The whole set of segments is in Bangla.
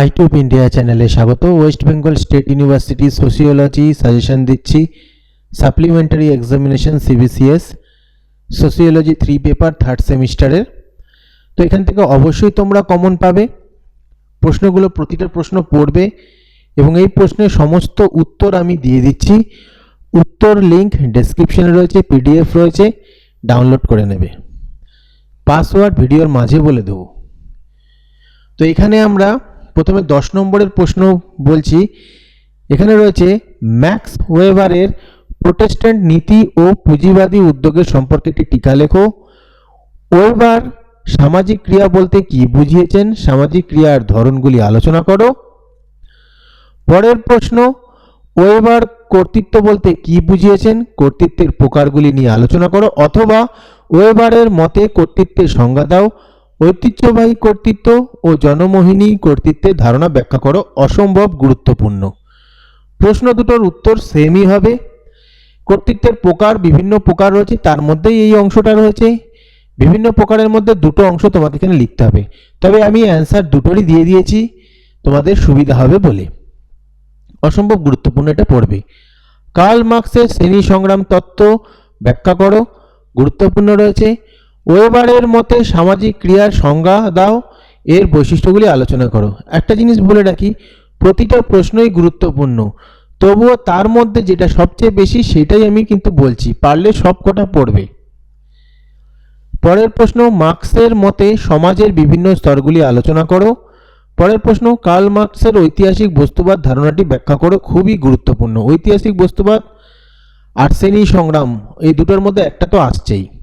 আইটিউব ইন্ডিয়া চ্যানেলে স্বাগত। West Bengal State University sociology suggestion দিচ্ছি supplementary examination CBCS sociology three paper third সেমিস্টারের তো এখান থেকে অবশ্যই তোমরা কমন পাবে। প্রশ্নগুলো প্রতিটা প্রশ্ন পড়বে এবং এই প্রশ্নের সমস্ত উত্তর আমি দিয়ে দিচ্ছি। উত্তর লিংক ডেসক্রিপশনে রয়েছে পিডিএফ রয়েছে ডাউনলোড করে নেবে। পাসওয়ার্ড ভিডিওর মাঝে বলে দেবো। তো এখানে আমরা প্রথমে দশ নম্বরের প্রশ্ন বলছি, এখানে রয়েছে ম্যাক্স ওয়েবারের প্রোটেস্ট্যান্ট নীতি ও পুঁজিবাদী উদ্যোগের সম্পর্কে একটি টিকা লেখো। ওয়েবার সামাজিক ক্রিয়া বলতে কি বুঝিয়েছেন? সামাজিক ক্রিয়ার ধরনগুলি আলোচনা করো। পরের প্রশ্ন ওয়েবার কর্তৃত্ব বলতে কি বুঝিয়েছেন? কর্তৃত্বের প্রকারগুলি নিয়ে আলোচনা করো, অথবা ওয়েবারের মতে কর্তৃত্বের সংজ্ঞা দাও। ঐতিহ্যবাহী কর্তৃত্ব ও জনমোহিনী কর্তৃত্বের ধারণা ব্যাখ্যা করো। অসম্ভব গুরুত্বপূর্ণ। প্রশ্ন দুটোর উত্তর সেমই হবে। কর্তৃত্বের প্রকার বিভিন্ন প্রকার রয়েছে, তার মধ্যেই এই অংশটা রয়েছে। বিভিন্ন প্রকারের মধ্যে দুটো অংশ তোমাকে এখানে লিখতে হবে। তবে আমি অ্যান্সার দুটোরই দিয়ে দিয়েছি, তোমাদের সুবিধা হবে বলে। অসম্ভব গুরুত্বপূর্ণ এটা পড়বে। কার্ল মার্কসের শ্রেণি সংগ্রাম তত্ত্ব ব্যাখ্যা করো। গুরুত্বপূর্ণ রয়েছে। ওয়েবারের মতে সামাজিক ক্রিয়ার সংজ্ঞা দাও, এর বৈশিষ্ট্যগুলি আলোচনা করো। একটা জিনিস বলে রাখি, প্রতিটা প্রশ্নই গুরুত্বপূর্ণ। তবুও তার মধ্যে যেটা সবচেয়ে বেশি সেটাই আমি কিন্তু বলছি, পারলে সব কটা পড়বে। পরের প্রশ্ন, মার্কসের মতে সমাজের বিভিন্ন স্তরগুলি আলোচনা করো। পরের প্রশ্ন, কার্ল মার্কসের ঐতিহাসিক বস্তুবাদ ধারণাটি ব্যাখ্যা করো, খুবই গুরুত্বপূর্ণ। ঐতিহাসিক বস্তুবাদ আর শ্রেণি সংগ্রাম, এই দুটোর মধ্যে একটা তো আসছেই।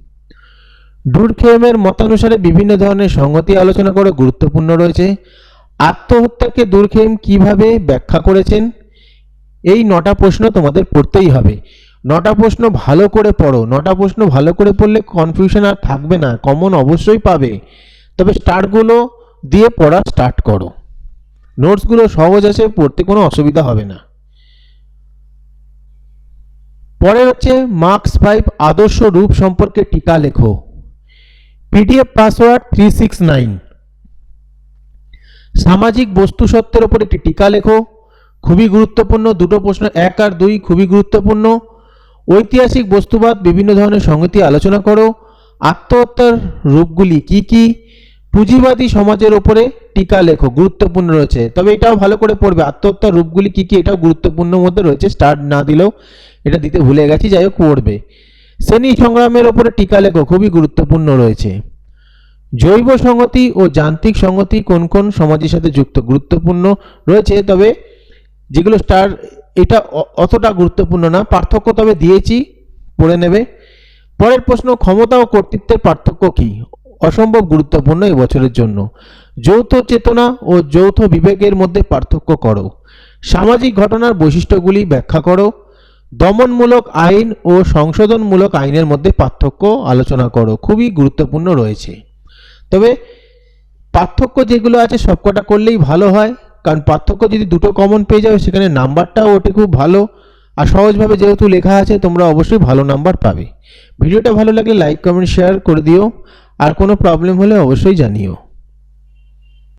ডুরখেমের মতানুসারে বিভিন্ন ধরনের সংগতি আলোচনা করে গুরুত্বপূর্ণ রয়েছে। আত্মহত্যাকে দুর্খেম কীভাবে ব্যাখ্যা করেছেন? এই নটা প্রশ্ন তোমাদের পড়তেই হবে। নটা প্রশ্ন ভালো করে পড়ো। নটা প্রশ্ন ভালো করে পড়লে কনফিউশন আর থাকবে না। কমন অবশ্যই পাবে। তবে স্টার্টগুলো দিয়ে পড়া স্টার্ট করো। নোটসগুলো সহজ আছে, পড়তে কোনো অসুবিধা হবে না। পরে হচ্ছে মার্কস ফাইভ আদর্শ রূপ সম্পর্কে টিকা লেখো। PDF password three six nine সামাজিক বস্তু সত্ত্বের ওপর একটি টিকা লেখো। খুবই গুরুত্বপূর্ণ। দুটো প্রশ্ন, এক আর দুই, খুবই গুরুত্বপূর্ণ। ঐতিহাসিক বস্তুবাদ, বিভিন্ন ধরনের সংগতি আলোচনা করো। আত্মহত্যার রূপগুলি কি কি? পুঁজিবাদী সমাজের ওপরে টিকা লেখো। গুরুত্বপূর্ণ রয়েছে। তবে এটাও ভালো করে পড়বে। আত্মহত্যার রূপগুলি কি কি? এটাও গুরুত্বপূর্ণ মধ্যে রয়েছে। স্টার্ট না দিলেও এটা দিতে ভুলে গেছি। যাই হোক, পড়বে। শ্রেণি সংগ্রামের ওপরে টিকা লেখো, খুবই গুরুত্বপূর্ণ রয়েছে। জৈব সংগতি ও যান্ত্রিক সংগতি কোন কোন সমাজের সাথে যুক্ত গুরুত্বপূর্ণ রয়েছে? তবে যেগুলো স্টার এটা অতটা গুরুত্বপূর্ণ না। পার্থক্য তবে দিয়েছি, পড়ে নেবে। পরের প্রশ্ন, ক্ষমতা ও কর্তৃত্বের পার্থক্য কি? অসম্ভব গুরুত্বপূর্ণ বছরের জন্য। যৌথ চেতনা ও যৌথ বিবেকের মধ্যে পার্থক্য করো। সামাজিক ঘটনার বৈশিষ্ট্যগুলি ব্যাখ্যা করো। দমনমূলক আইন ও সংশোধনমূলক আইনের মধ্যে পার্থক্য আলোচনা করো, খুবই গুরুত্বপূর্ণ রয়েছে। তবে পার্থক্য যেগুলো আছে সবকটা করলেই ভালো হয়, কারণ পার্থক্য যদি দুটো কমন পেয়ে যাবে সেখানে নাম্বারটাও ওটি খুব ভালো। আর সহজভাবে যেহেতু লেখা আছে, তোমরা অবশ্যই ভালো নাম্বার পাবে। ভিডিওটা ভালো লাগলে লাইক কমেন্ট শেয়ার করে দিও। আর কোনো প্রবলেম হলে অবশ্যই জানিও।